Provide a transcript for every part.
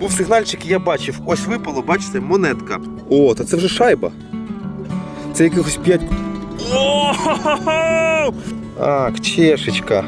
Був сигнальчик, і я бачив, ось випало, бачите, монетка. О, та це вже шайба. Це якихось 5. Так, чешечка.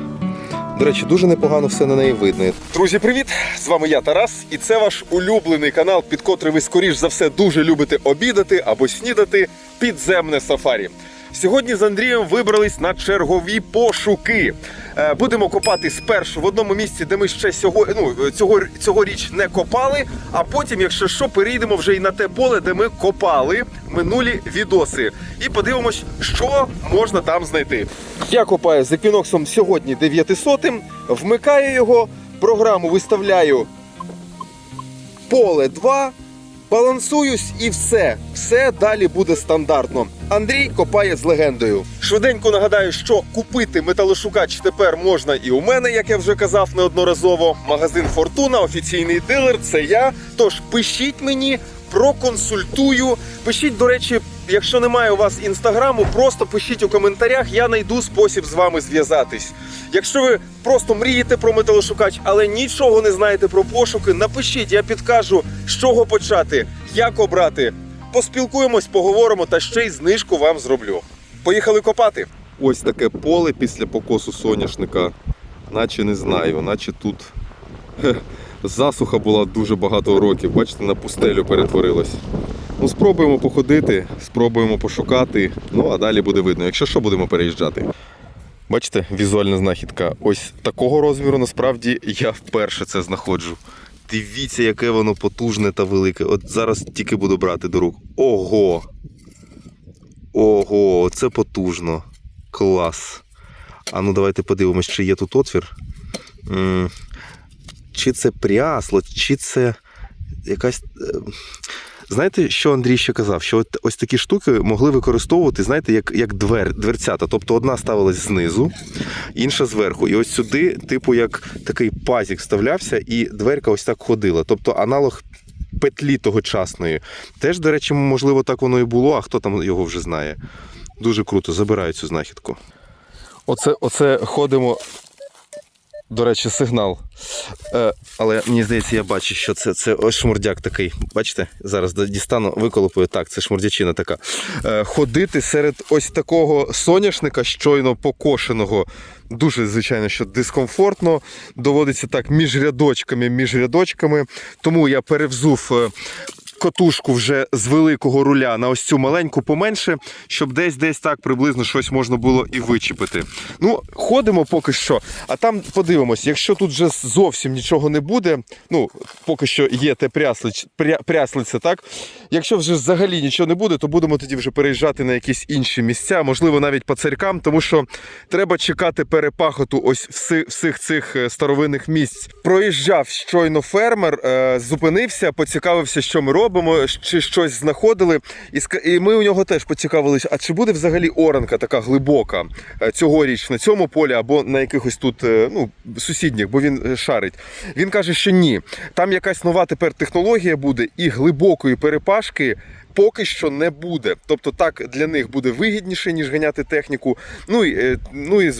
До речі, дуже непогано все на неї видно. Друзі, привіт! З вами я Тарас, і це ваш улюблений канал, під котрий ви скоріш за все дуже любите обідати або снідати підземне сафарі. Сьогодні з Андрієм вибрались на чергові пошуки. Е, Будемо копати спершу в одному місці, де ми ще сього, ну, цього, цьогоріч не копали. А потім, якщо що, перейдемо вже і на те поле, де ми копали минулі відоси. І подивимось, що можна там знайти. Я копаю з еквіноксом сьогодні 900, вмикаю його, програму виставляю поле 2, балансуюсь і все. Все далі буде стандартно. Андрій копає з легендою. Швиденько нагадаю, що купити металошукач тепер можна і у мене, як я вже казав неодноразово. Магазин Фортуна, офіційний дилер, це я. Тож пишіть мені. Проконсультую. Пишіть, до речі, якщо немає у вас інстаграму, просто пишіть у коментарях, я знайду спосіб з вами зв'язатись. Якщо ви просто мрієте про металошукач, але нічого не знаєте про пошуки, напишіть, я підкажу, з чого почати, як обрати. Поспілкуємось, поговоримо та ще й знижку вам зроблю. Поїхали копати. Ось таке поле після покосу соняшника. Наче не знаю, наче тут засуха була дуже багато років. Бачите, на пустелю перетворилась. Ну, спробуємо походити, спробуємо пошукати. Ну а далі буде видно. Якщо що, будемо переїжджати. Бачите, візуальна знахідка. Ось такого розміру насправді я вперше це знаходжу. Дивіться, яке воно потужне та велике. От зараз тільки буду брати до рук. Ого! Ого, це потужно. Клас. А ну давайте подивимось, чи є тут отвір. Чи це прясло, чи це якась. е, Знаєте, що Андрій ще казав? Що от ось такі штуки могли використовувати, знаєте, як, як двер, дверцята. Тобто одна ставилась знизу, інша зверху. І ось сюди, типу, як такий пазік вставлявся, і дверка ось так ходила. Тобто аналог петлі тогочасної. Теж, до речі, можливо, так воно і було, а хто там його вже знає. Дуже круто, забираю цю знахідку. Оце, оце ходимо. До речі, сигнал. Е, але мені здається, я бачу, що це, це ось шмурдяк такий. Бачите? Зараз дістану, виколупую. Так, це шмурдячина така. Е, ходити серед ось такого соняшника, щойно покошеного, дуже, звичайно, що дискомфортно. Доводиться так між рядочками, між рядочками. Тому я перевзув. Котушку вже з великого руля на ось цю маленьку поменше, щоб десь десь так приблизно щось можна було і вичепити. Ну, ходимо поки що, а там подивимось, якщо тут вже зовсім нічого не буде, ну поки що є те пряслич, пря, пряслиця, так. Якщо вже взагалі нічого не буде, то будемо тоді вже переїжджати на якісь інші місця, можливо, навіть по царькам, тому що треба чекати перепахоту ось всі, всіх цих е, старовинних місць. Проїжджав щойно фермер, е, зупинився, поцікавився, що ми робимо, чи щось знаходили. І, ми у нього теж поцікавилися, а чи буде взагалі оранка така глибока е, цьогоріч на цьому полі або на якихось тут е, ну, сусідніх, бо він е, шарить. Він каже, що ні. Там якась нова тепер технологія буде і глибокої перепашки. Поки що не буде. Тобто так для них буде вигідніше, ніж ганяти техніку. Ну і, ну і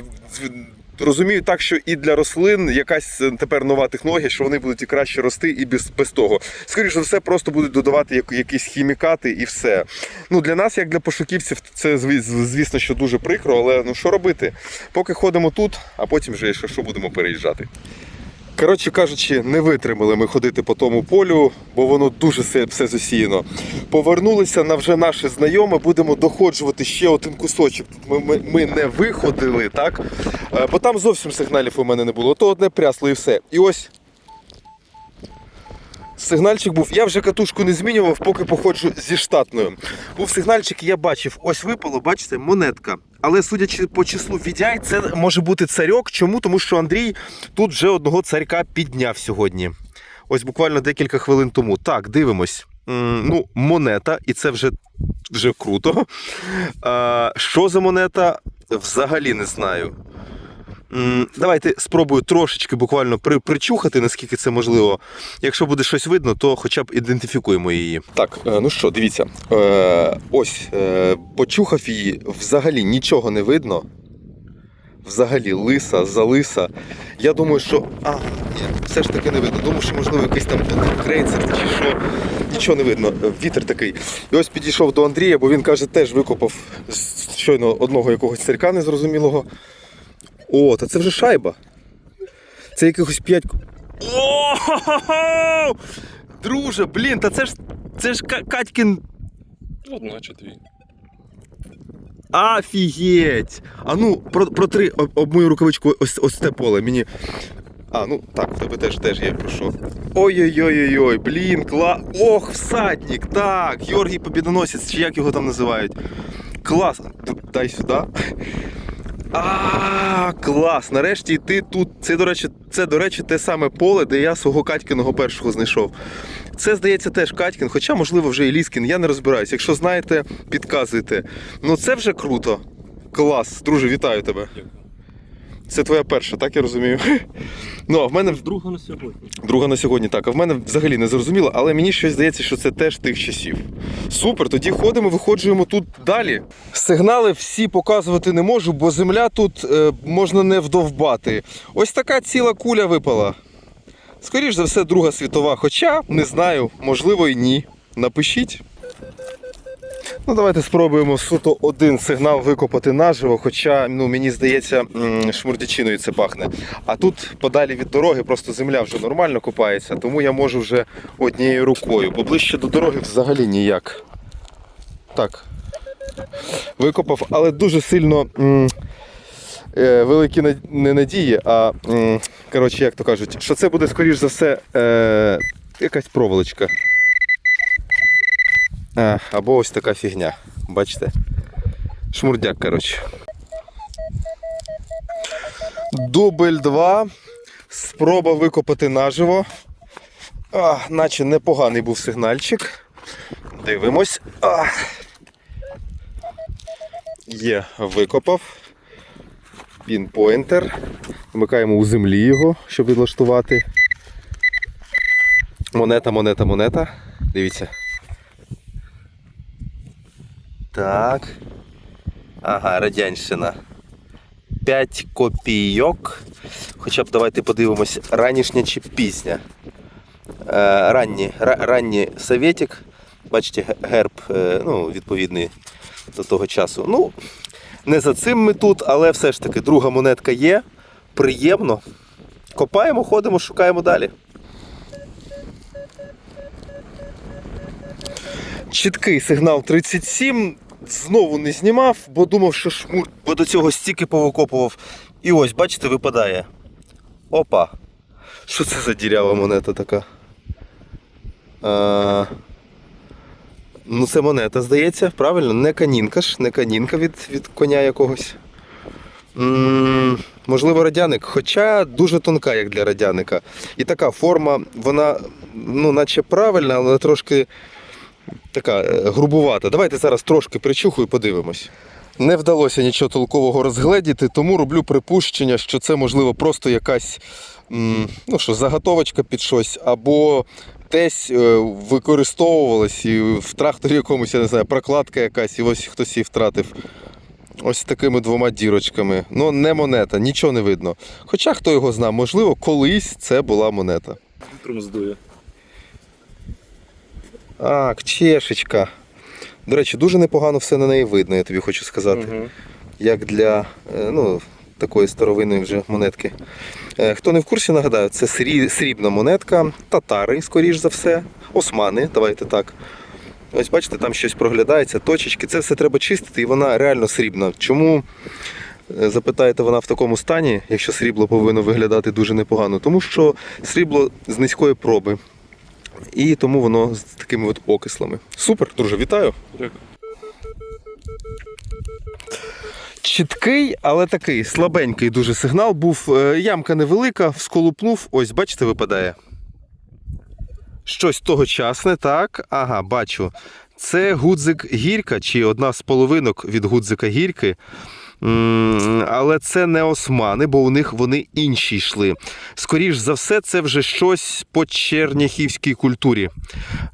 розумію так, що і для рослин якась е, тепер нова технологія, що вони будуть і краще рости, і без, без того. Скоріше за все, просто будуть додавати якісь хімікати і все. Ну для нас, як для пошуківців, це звісно, що дуже прикро, але ну що робити? Поки ходимо тут, а потім вже, що, будемо переїжджати. Коротше кажучи, не витримали ми ходити по тому полю, бо воно дуже все, засіяно. Повернулися на вже наше знайоме, будемо доходжувати ще один кусочок. Ми, ми, ми не виходили, так? Е, Бо там зовсім сигналів у мене не було. То одне прясло і все. І ось сигнальчик був. Я вже катушку не змінював, поки походжу зі штатною. Був сигнальчик, і я бачив, ось випало, бачите, монетка. Але судячи по числу відяй, це може бути царьок. Чому? Тому що Андрій тут вже одного царька підняв сьогодні. Ось буквально декілька хвилин тому. Так, дивимось. Ну, монета, і це вже, вже круто. А, що за монета? Взагалі не знаю. Давайте спробую трошечки буквально при, причухати, наскільки це можливо. Якщо буде щось видно, то хоча б ідентифікуємо її. Так, е, ну що, дивіться. Е, ось, е, почухав її, взагалі нічого не видно. взагалі лиса, залиса. Я думаю, що. А, ні, все ж таки не видно. Думаю, що можливо якийсь там крейцер чи що. Нічого не видно. Вітер такий. І ось підійшов до Андрія, бо він каже, теж викопав щойно одного якогось цирка незрозумілого. О, та це вже шайба. Це якихось п'ять. О! Друже, блін, та це ж це ж Ка- Катькін. Одначе твій. Офігеть! А ну, про, протри об, об мою рукавичку ось, ось це поле. Мені. А, ну так, в тебе теж теж є про що. Ой-ой-ой-ой, блін, кла. Ох, всадник! Так, Георгій Побідоносець, чи як його там називають. Клас. Дай сюди. А, клас! Нарешті ти тут. Це, до речі, це, до речі, те саме поле, де я свого Катькіного першого знайшов. Це, здається, теж Катькін, хоча, можливо, вже і Ліскін, я не розбираюсь. Якщо знаєте, підказуйте. Ну це вже круто. Клас, друже, вітаю тебе. Це твоя перша, так я розумію. Ну, а в мене Друга на сьогодні. друга на сьогодні так. А в мене взагалі не зрозуміло, але мені щось здається, що це теж тих часів. Супер, тоді ходимо, виходжуємо тут далі. Сигнали всі показувати не можу, бо земля тут е, можна не вдовбати. Ось така ціла куля випала. Скоріш за все, Друга світова, хоча не знаю, можливо і ні. Напишіть. Ну, давайте спробуємо суто один сигнал викопати наживо, хоча ну, мені здається, шмурдячиною це пахне. А тут подалі від дороги просто земля вже нормально копається, тому я можу вже однією рукою. Бо ближче до дороги взагалі ніяк. Так. Викопав, але дуже сильно м, е, великі над- не надії, а м, коротше, як то кажуть, що це буде, скоріш за все, е, якась проволочка. Або ось така фігня. Бачите? Шмурдяк, коротше. Дубль 2. Спроба викопати наживо. А, наче непоганий був сигнальчик. Дивимось. А. Є, викопав. Пінпойнтер. Вмикаємо у землі його, щоб відлаштувати. Монета, монета, монета. Дивіться. Так. Ага, радянщина. 5 копійок. Хоча б давайте подивимось, ранішня чи пізня. Е, ранні, ра- ранній совєтик. Бачите, герб е, ну, відповідний до того часу. Ну, не за цим ми тут, але все ж таки друга монетка є. Приємно. Копаємо, ходимо, шукаємо далі. Чіткий сигнал 37. Знову не знімав, бо думав, що шмур, бо до цього стільки повикопував. І ось, бачите, випадає. Опа. Що це за дірява монета така? А... Ну, це монета, здається, правильно? Не канінка ж, не канінка від, від коня якогось. м можливо, радяник, хоча дуже тонка, як для радяника. І така форма, вона, ну, наче правильна, але трошки така е, грубувата. Давайте зараз трошки причуху і подивимось. Не вдалося нічого толкового розгледіти, тому роблю припущення, що це можливо просто якась ну що, заготовочка під щось, або десь е, використовувалась і в тракторі якомусь, я не знаю, прокладка якась, і ось хтось її втратив. Ось такими двома дірочками. Ну, не монета, нічого не видно. Хоча хто його знає, можливо, колись це була монета. Вітром здує. А, чешечка. До речі, дуже непогано все на неї видно, я тобі хочу сказати. Угу. Як для е, ну, такої старовинної вже монетки. Е, Хто не в курсі, нагадаю, це срібна монетка, татари, скоріш за все, османи, давайте так. Ось бачите, там щось проглядається, точечки. Це все треба чистити, і вона реально срібна. Чому? е, Запитаєте, вона в такому стані, якщо срібло повинно виглядати дуже непогано, тому що срібло з низької проби. І тому воно з такими от окислами. Супер, друже, вітаю! Дякую. Чіткий, але такий слабенький дуже сигнал був. Е, Ямка невелика, всколупнув. Ось, бачите, випадає. Щось тогочасне, так. Ага, бачу. Це гудзик гірка, чи одна з половинок від гудзика гірки. Але це не османи, бо у них вони інші йшли. Скоріш за все, це вже щось по черняхівській культурі.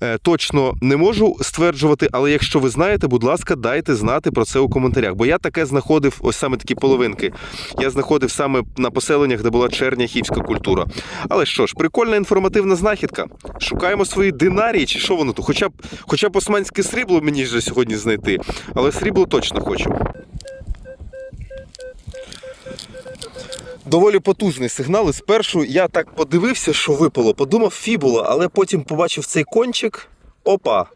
Е, Точно не можу стверджувати, але якщо ви знаєте, будь ласка, дайте знати про це у коментарях. Бо я таке знаходив, ось саме такі половинки. Я знаходив саме на поселеннях, де була черняхівська культура. Але що ж, прикольна інформативна знахідка. Шукаємо свої динарії, чи що воно тут? Хоча б, хоча б османське срібло мені вже сьогодні знайти, але срібло точно хочу. Доволі потужний сигнал. І спершу я так подивився, що випало. Подумав фібула, але потім побачив цей кончик. Опа!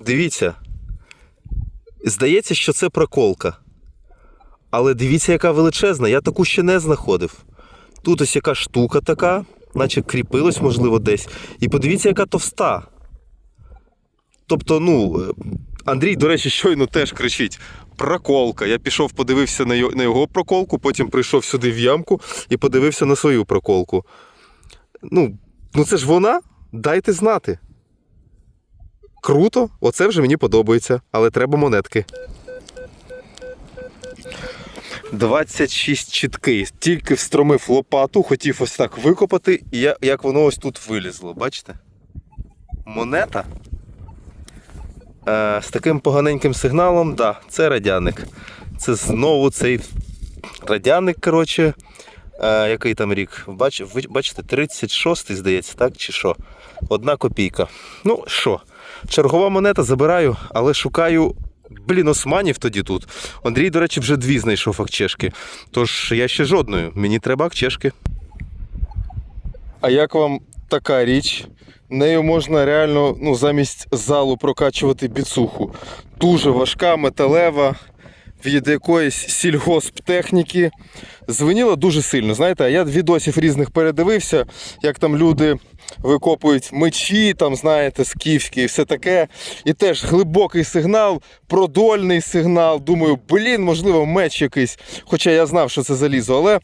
Дивіться. Здається, що це проколка. Але дивіться, яка величезна, я таку ще не знаходив. Тут ось яка штука така, наче кріпилась, можливо, десь. І подивіться, яка товста. Тобто, ну, е, Андрій, до речі, щойно теж кричить: проколка. Я пішов, подивився на його, проколку, потім прийшов сюди в ямку і подивився на свою проколку. Ну, ну це ж вона? Дайте знати. Круто, оце вже мені подобається, але треба монетки. 26 чіткий. Тільки встромив лопату, хотів ось так викопати, і як воно ось тут вилізло. Бачите? Монета. Е, з таким поганеньким сигналом, да, це радяник. Це знову цей радяник, коротше. Е, який там рік? Бач, ви бачите, 36-й, здається, так? Чи що? Одна копійка. Ну що, чергова монета забираю, але шукаю. Блін, османів тоді тут. Андрій, до речі, вже дві знайшов акчешки. Тож я ще жодної. Мені треба акчешки. А як вам така річ? Нею можна реально ну, замість залу прокачувати біцуху. Дуже важка, металева, від якоїсь сільгосптехніки. Звеніла дуже сильно. Знаєте, я відосів різних передивився, як там люди викопують мечі, там, знаєте, скіфські і все таке. І теж глибокий сигнал, продольний сигнал. Думаю, блін, можливо, меч якийсь. Хоча я знав, що це залізо, але.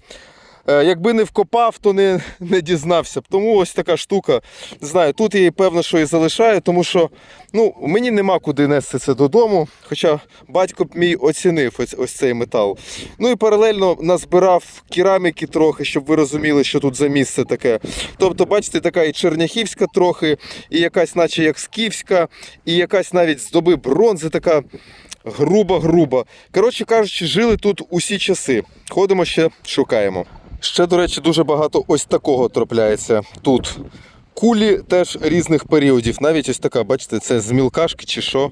Е, Якби не вкопав, то не, не дізнався б. Тому ось така штука. Не знаю, тут я її певно, що і залишаю, тому що ну, мені нема куди нести це додому. Хоча батько б мій оцінив ось, ось цей метал. Ну і паралельно назбирав кераміки трохи, щоб ви розуміли, що тут за місце таке. Тобто, бачите, така і черняхівська трохи, і якась, наче як скіфська, і якась навіть з доби бронзи така. Груба-груба. Коротше кажучи, жили тут усі часи. Ходимо ще шукаємо. Ще, до речі, дуже багато ось такого трапляється тут. Кулі теж різних періодів. Навіть ось така, бачите, це з мілкашки чи що.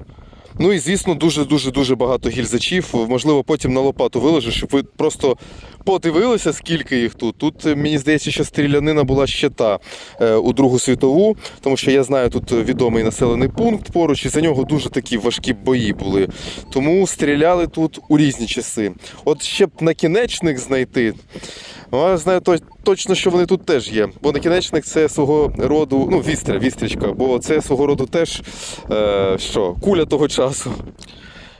Ну і звісно, дуже-дуже дуже багато гільзачів. Можливо, потім на лопату виложу, щоб ви просто подивилися, скільки їх тут. Тут е, мені здається, що стрілянина була ще та е, у Другу світову, тому що я знаю тут відомий населений пункт поруч, і за нього дуже такі важкі бої були. Тому стріляли тут у різні часи. От ще б накінечник знайти. Ну, Я знаю точно, що вони тут теж є. Бо накінечник це свого роду, ну, вістря, вістрічка, бо це свого роду теж е, що, куля того часу.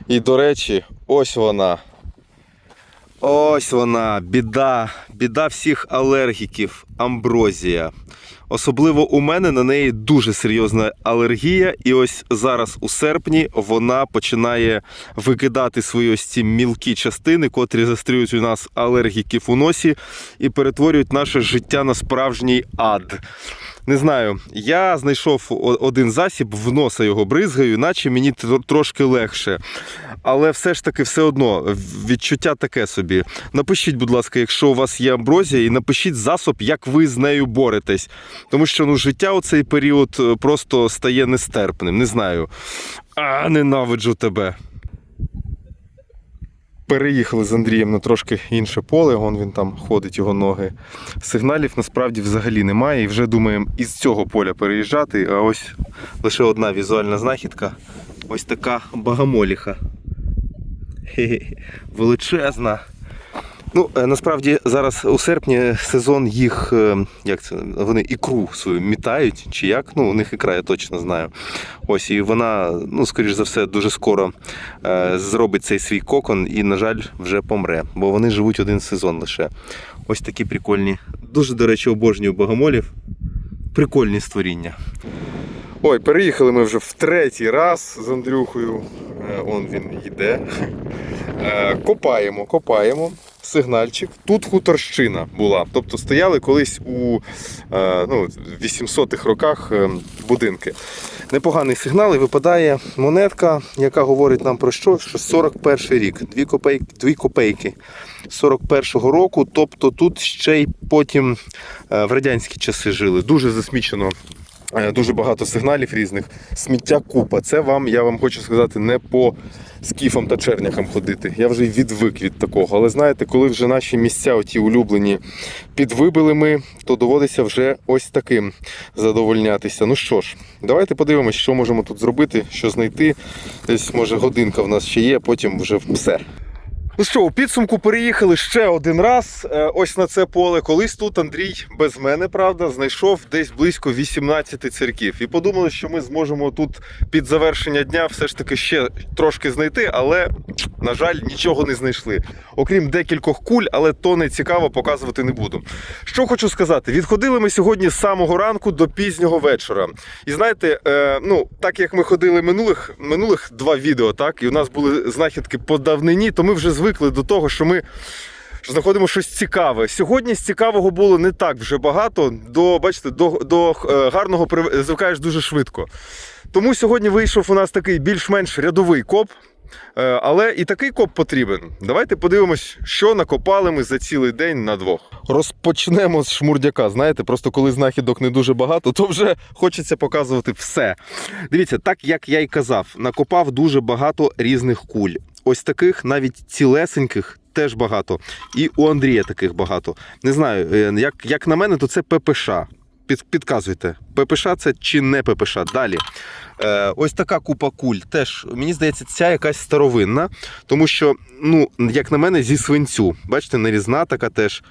І до речі, ось вона. Ось вона, біда, біда всіх алергіків, амброзія. Особливо у мене на неї дуже серйозна алергія, і ось зараз у серпні вона починає викидати свої ось ці мілкі частини, котрі застрюють у нас алергіків у носі і перетворюють наше життя на справжній ад. Не знаю, я знайшов один засіб, в носа його бризгаю, наче мені трошки легше. Але все ж таки, все одно відчуття таке собі. Напишіть, будь ласка, якщо у вас є амброзія, і напишіть засоб, як ви з нею боретесь. Тому що ну, життя у цей період е, просто стає нестерпним. Не знаю. А, ненавиджу тебе. Переїхали з Андрієм на трошки інше поле, вон він там ходить, його ноги. Сигналів насправді взагалі немає. І вже думаємо із цього поля переїжджати. А ось лише одна візуальна знахідка. Ось така багамоліха. Хе-хе. Величезна. Ну, е, насправді зараз у серпні сезон їх, е, як це, вони ікру свою мітають, чи як, ну, у них ікра, я точно знаю. Ось, і вона, ну, скоріш за все, дуже скоро е, зробить цей свій кокон і, на жаль, вже помре, бо вони живуть один сезон лише. Ось такі прикольні. Дуже, до речі, обожнюю богомолів. Прикольні створіння. Ой, переїхали ми вже в третій раз з Андрюхою. Е, Он він йде. Е, копаємо, копаємо. Сигнальчик. Тут хуторщина була. Тобто стояли колись у е, ну, 800-х роках будинки. Непоганий сигнал і випадає монетка, яка говорить нам про що? Що 41 рік, 2 копейки, 2 копейки 41-го року. Тобто тут ще й потім в радянські часи жили. Дуже засмічено. Е, Дуже багато сигналів різних. Сміття купа. Це вам, я вам хочу сказати, не по скіфам та черняхам ходити. Я вже відвик від такого. Але знаєте, коли вже наші місця, оті улюблені, підвибили ми, то доводиться вже ось таким задовольнятися. Ну що ж, давайте подивимось, що можемо тут зробити, що знайти. Десь, може, годинка в нас ще є, потім вже все. Ну що, у підсумку переїхали ще один раз. е, Ось на це поле. Колись тут Андрій без мене, правда, знайшов десь близько 18 церків. І подумали, що ми зможемо тут під завершення дня все ж таки ще трошки знайти, але, на жаль, нічого не знайшли. Окрім декількох куль, але то не цікаво, показувати не буду. Що хочу сказати, відходили ми сьогодні з самого ранку до пізнього вечора. І знаєте, е, ну так як ми ходили минулих, минулих два відео, так, і у нас були знахідки по давнині, то ми вже звикли до того, що ми. Знаходимо щось цікаве. Сьогодні з цікавого було не так вже багато. До, бачите, до, до е, гарного звикаєш дуже швидко. Тому сьогодні вийшов у нас такий більш-менш рядовий коп. Е, Але і такий коп потрібен. Давайте подивимось, що накопали ми за цілий день на двох. Розпочнемо з шмурдяка. Знаєте, просто коли знахідок не дуже багато, то вже хочеться показувати все. Дивіться, так як я й казав, накопав дуже багато різних куль. Ось таких, навіть цілесеньких, теж багато. І у Андрія таких багато. Не знаю, е, як, як на мене, то це ППШ. Під, підказуйте, ППШ це чи не ППШ. Далі. Е, ось така купа куль. Теж, мені здається, ця якась старовинна, тому що, ну, як на мене, зі свинцю. Бачите, нарізна така теж.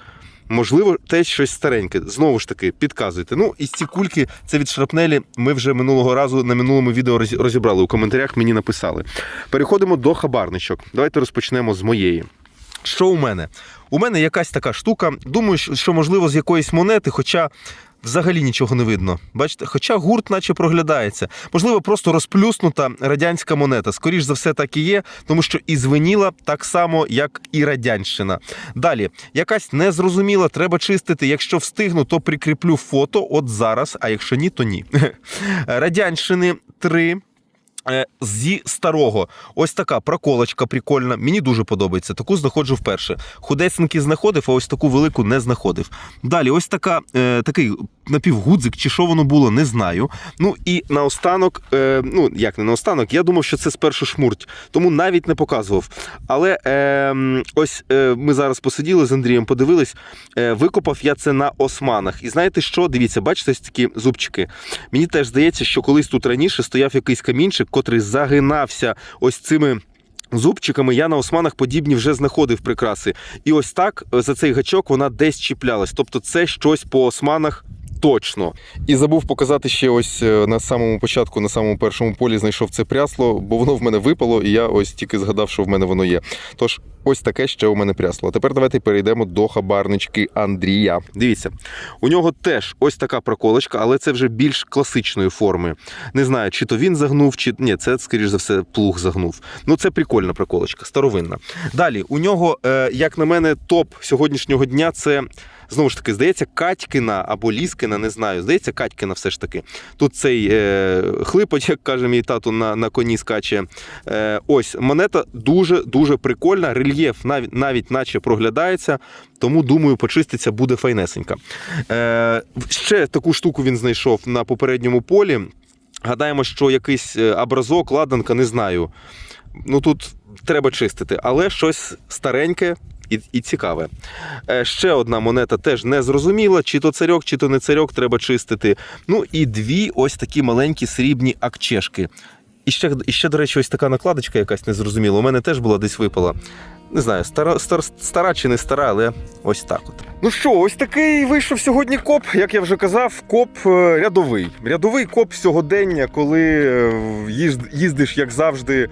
Можливо, теж щось стареньке. Знову ж таки, підказуйте. Ну, і ці кульки, це від шрапнелі. Ми вже минулого разу на минулому відео розібрали. У коментарях мені написали. Переходимо до хабарничок. Давайте розпочнемо з моєї. Що у мене? У мене якась така штука. Думаю, що можливо з якоїсь монети, хоча взагалі нічого не видно. Бачите, хоча гурт, наче проглядається. Можливо, просто розплюснута радянська монета. Скоріш за все, так і є, тому що і звеніла так само, як і радянщина. Далі, якась незрозуміла, треба чистити. Якщо встигну, то прикріплю фото от зараз, а якщо ні, то ні. Радянщини 3. Е, Зі старого, ось така проколочка прикольна. Мені дуже подобається. Таку знаходжу вперше. Худесенький знаходив, а ось таку велику не знаходив. Далі, ось така, е, такий напівгудзик, чи що воно було, не знаю. Ну і наостанок, е, ну як не наостанок, я думав, що це спершу шмурть, тому навіть не показував. Але е, ось е, ми зараз посиділи з Андрієм, подивились. Е, викопав я це на османах. І знаєте що? Дивіться, бачите ось такі зубчики. Мені теж здається, що колись тут раніше стояв якийсь камінчик, котрий загинався ось цими. Зубчиками я на османах подібні вже знаходив прикраси. І ось так е, за цей гачок вона десь чіплялась. Тобто це щось по османах точно. І забув показати ще ось е, на самому початку, на самому першому полі знайшов це прясло, бо воно в мене випало, і я ось тільки згадав, що в мене воно є. Тож ось таке ще у мене прясло. Тепер давайте перейдемо до хабарнички Андрія. Дивіться, у нього теж ось така проколочка, але це вже більш класичної форми. Не знаю, чи то він загнув, чи ні, це, скоріш за все, плуг загнув. Ну, це прикольна проколочка, старовинна. Далі, у нього, е, як на мене, топ сьогоднішнього дня це. Знову ж таки, здається, Катькина або Ліскина, не знаю. Здається, Катькина все ж таки. Тут цей е, хлипоть, як каже мій тату, на, на коні скаче. Е, ось монета дуже-дуже прикольна. Рельєф навіть, навіть наче проглядається, тому думаю, почиститься буде файнесенька. Е, ще таку штуку він знайшов на попередньому полі. Гадаємо, що якийсь е, образок, ладанка, не знаю. Ну тут треба чистити, але щось стареньке. І, і цікаве. Е, ще одна монета теж не зрозуміла, чи то царьок, чи то не царьок, треба чистити. Ну і дві ось такі маленькі срібні акчешки. І ще, і ще, до речі, ось така накладочка якась незрозуміла. У мене теж була десь випала. Не знаю, стара, стар, стара чи не стара, але ось так от. Ну що, ось такий вийшов сьогодні коп. Як я вже казав, коп е, рядовий. Рядовий коп сьогодення, коли е, їздиш, як завжди,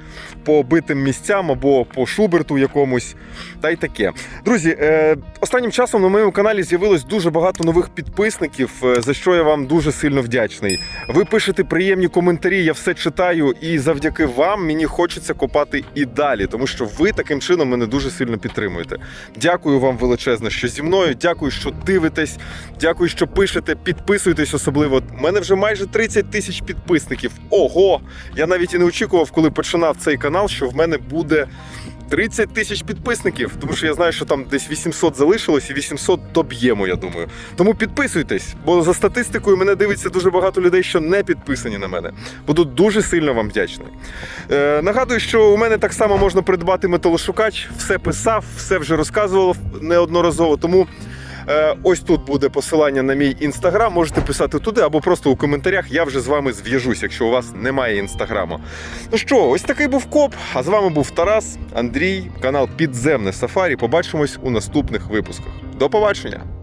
по битим місцям або по шуберту якомусь. Та й таке. Друзі, е, останнім часом на моєму каналі з'явилось дуже багато нових підписників, е, за що я вам дуже сильно вдячний. Ви пишете приємні коментарі, я все читаю, і завдяки вам мені хочеться копати і далі, тому що ви таким чином мене дуже сильно підтримуєте. Дякую вам величезно, що зі мною. Дякую, що дивитесь. Дякую, що пишете. Підписуйтесь особливо. У мене вже майже 30 тисяч підписників. Ого! Я навіть і не очікував, коли починав цей канал, що в мене буде. 30 тисяч підписників, тому що я знаю, що там десь 800 залишилось і 800 доб'ємо, я думаю. Тому підписуйтесь, бо за статистикою мене дивиться дуже багато людей, що не підписані на мене. Буду дуже сильно вам вдячний. Е, нагадую, що у мене так само можна придбати металошукач. Все писав, все вже розказував неодноразово. Тому ось тут буде посилання на мій інстаграм. Можете писати туди або просто у коментарях. Я вже з вами зв'яжусь, якщо у вас немає інстаграму. Ну що, ось такий був коп. А з вами був Тарас, Андрій, канал Підземне Сафарі. Побачимось у наступних випусках. До побачення!